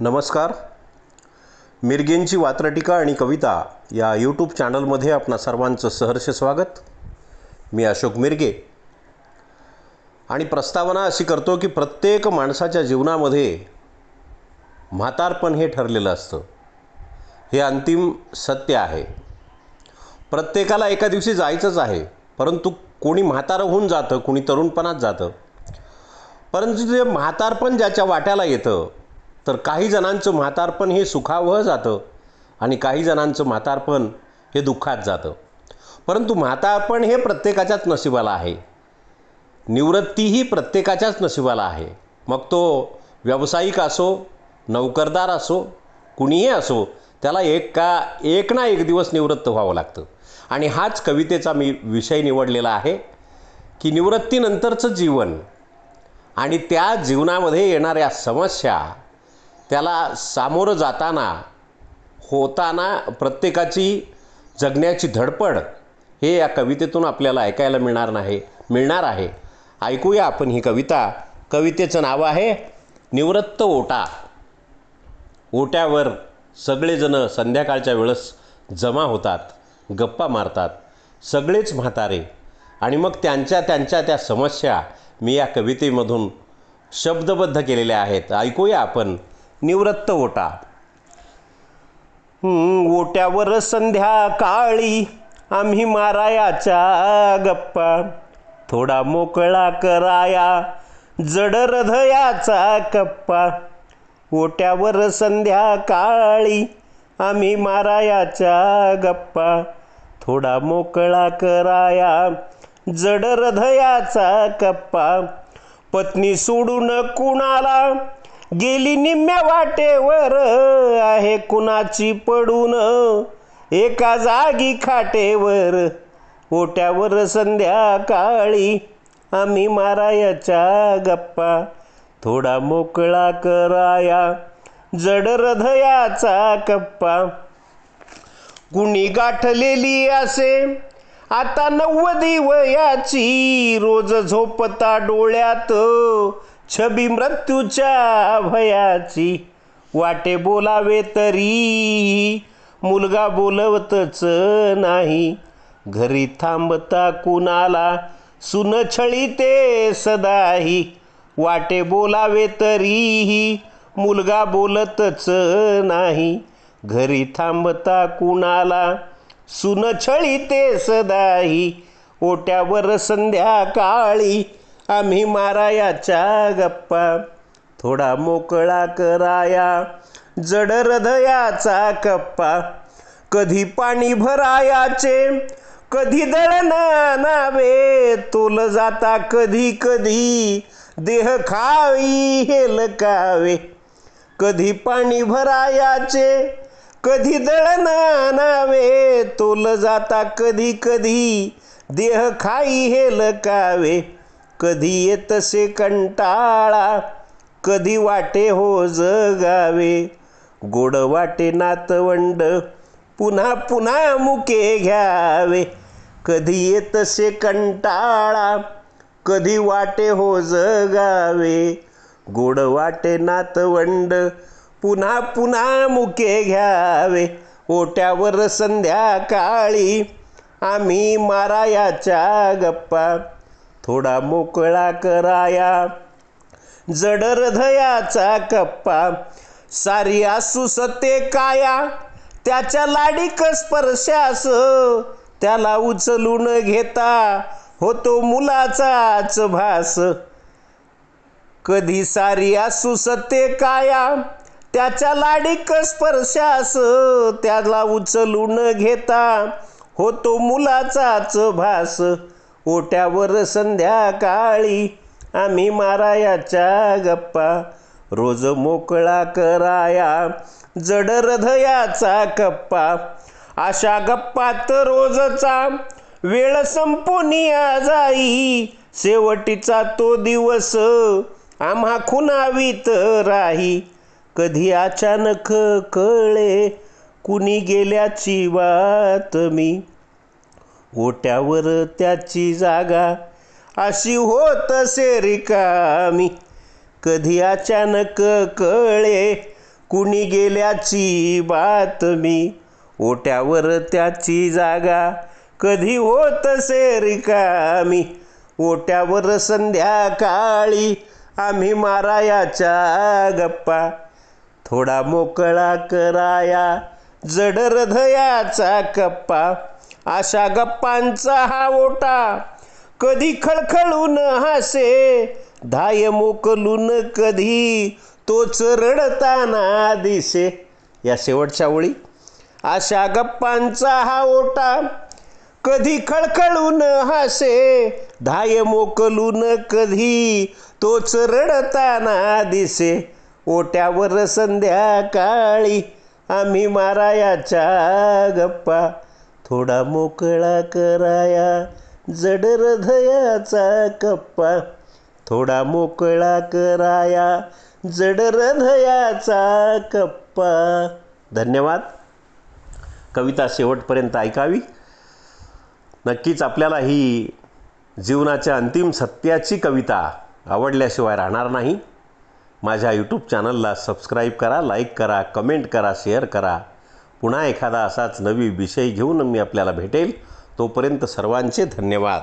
नमस्कार. मिरगेंची वात्रटिका आणि कविता या यूट्यूब चॅनलमध्ये आपणा सर्वांचं सहर्ष स्वागत. मी अशोक मिरगे. आणि प्रस्तावना अशी करतो की प्रत्येक माणसाच्या जीवनामध्ये म्हातारपण हे ठरलेलं असतं. हे अंतिम सत्य आहे. प्रत्येकाला एका दिवशी जायचंच आहे परंतु कोणी म्हातारं होऊन जातं कोणी तरुणपणात जातं. परंतु जे म्हातारपण ज्याच्या वाट्याला येतं तर काही जणांचं म्हातारपण हे सुखावह जातं आणि काही जणांचं म्हातारपण हे दुःखात जातं. परंतु म्हातारपण हे प्रत्येकाच्याच नशिबाला आहे. निवृत्तीही प्रत्येकाच्याच नशिबाला आहे. मग तो व्यावसायिक असो नोकरदार असो कुणीही असो त्याला एक का एक ना एक दिवस निवृत्त व्हावं लागतं. आणि हाच कवितेचा मी विषय निवडलेला आहे की निवृत्तीनंतरचं जीवन आणि त्या जीवनामध्ये येणाऱ्या समस्या त्याला सामोरं जाताना होताना प्रत्येकाची जगण्याची धडपड हे या कवितेतून आपल्याला ऐकायला मिळणार नाही मिळणार आहे. ऐकूया आपण ही कविता. कवितेचं नाव आहे निवृत्त ओटा. ओट्यावर सगळेजणं संध्याकाळच्या वेळेस जमा होतात गप्पा मारतात. सगळेच म्हातारे. आणि मग त्यांच्या त्यांच्या त्या समस्या मी या कवितेमधून शब्दबद्ध केलेल्या आहेत. ऐकूया आपण निवृत्त ओटा. ओट्यावर संध्याकाळी आम्ही मारायाच्या गप्पा. थोडा मोकळा कराया जड हृदयाचा कप्पा. ओट्यावर संध्याकाळी आम्ही मारायाच्या गप्पा. थोडा मोकळा कराया जड हृदयाचा कप्पा. पत्नी सोडून कुणाला गेली निम्म्या वाटेवर आहे कुणाची पडून. एका जागी खाटेवर ओट्यावर संध्याकाळी आम्ही मारायाच्या गप्पा थोडा मोकळा कराया जड हृदयाचा कप्पा. कुणी गाठलेली असे आता नव्वदी वयाची रोज झोपता डोळ्यात छबी मृत्यूच्या भयाची वाटे बोलावे तरी. मुलगा बोलवतच नाही. घरी थांबता कुणाला? सुन छळीते सदाही. वाटे बोलावे तरीही मुलगा बोलतच नाही. घरी थांबता कुणाला? सुन छळीते सदाही. ओट्यावर संध्याकाळी आम्ही मारायाच्या गप्पा. थोडा मोकळा कराया. जड हृदयाचा कप्पा. कधी पाणी भरायाचे कधी दळण नावे तोल जाता कधी कधी. देह खावी हेलकावे कधी पाणी भरायाचे कधी दळण नावे तोल जाता कधी कधी. देह खाई हेलकावे कधी येतसे कंटाळा कधी वाटे हो जगावे. गोड वाटे नातवंड पुन्हा पुन्हा मुके घ्यावे. कधी येतसे कंटाळा कधी वाटे हो जगावे. गोड वाटे नातवंड पुन्हा पुन्हा मुके घ्यावे. ओट्यावर संध्याकाळी आम्ही मारायाच्या गप्पा. थोडा मोकळा कराया. जड हृदयाचा कप्पा सारी असू सते काया. त्याच्या लाडीक स्पर्शास त्याला उचलून घेता होतो मुलाचाच भास. कधी सारी असू सते काया त्याच्या लाडीक स्पर्शास त्याला उचलून घेता होतो मुलाचाच भास. ओट्यावर संध्याकाळी आम्ही मारायाच्या गप्पा. रोज मोकळा कराया जड हृदयाचा कप्पा. अशा गप्पात रोजचा वेळ संपून जाई. शेवटीचा तो दिवस आम्हा खुनावीत राही. कधी अचानक कळे कुणी गेल्याची बातमी ओट्यावर त्याची जागा. अशी होत असे रिकामी कधी अचानक कळे कुणी गेल्याची बातमी ओट्यावर त्याची जागा. कधी होत से रिकामी ओट्यावर संध्याकाळी आम्ही मारायाच्या गप्पा. थोडा मोकळा कराया जडरधयाचा कप्पा. अशा गप्पांचा हा ओटा कधी खळखळून हासे धाय मोकलून कधी तोच रडताना दिसे. या शेवटच्या ओळी. अशा गप्पांचा हा ओटा कधी खळखळून हासे धाय मोकलून कधी तोच रडताना दिसे. ओट्यावर संध्याकाळी आम्ही मारायाच्या गप्पा थोडा मोकळा कराया जड हृदयाचा कप्पा. थोडा मोकळा कराया जड हृदयाचा कप्पा. धन्यवाद. कविता शेवटपर्यंत ऐकावी. नक्कीच आपल्याला ही जीवनाच्या अंतिम सत्याची कविता आवडल्याशिवाय राहणार नाही. माझ्या यूट्यूब चॅनलला सबस्क्राईब करा लाईक करा कमेंट करा शेअर करा. पुन्हा एखादा असाच नवी विषय घेऊन मी आपल्याला भेटेल. तोपर्यंत सर्वांचे धन्यवाद.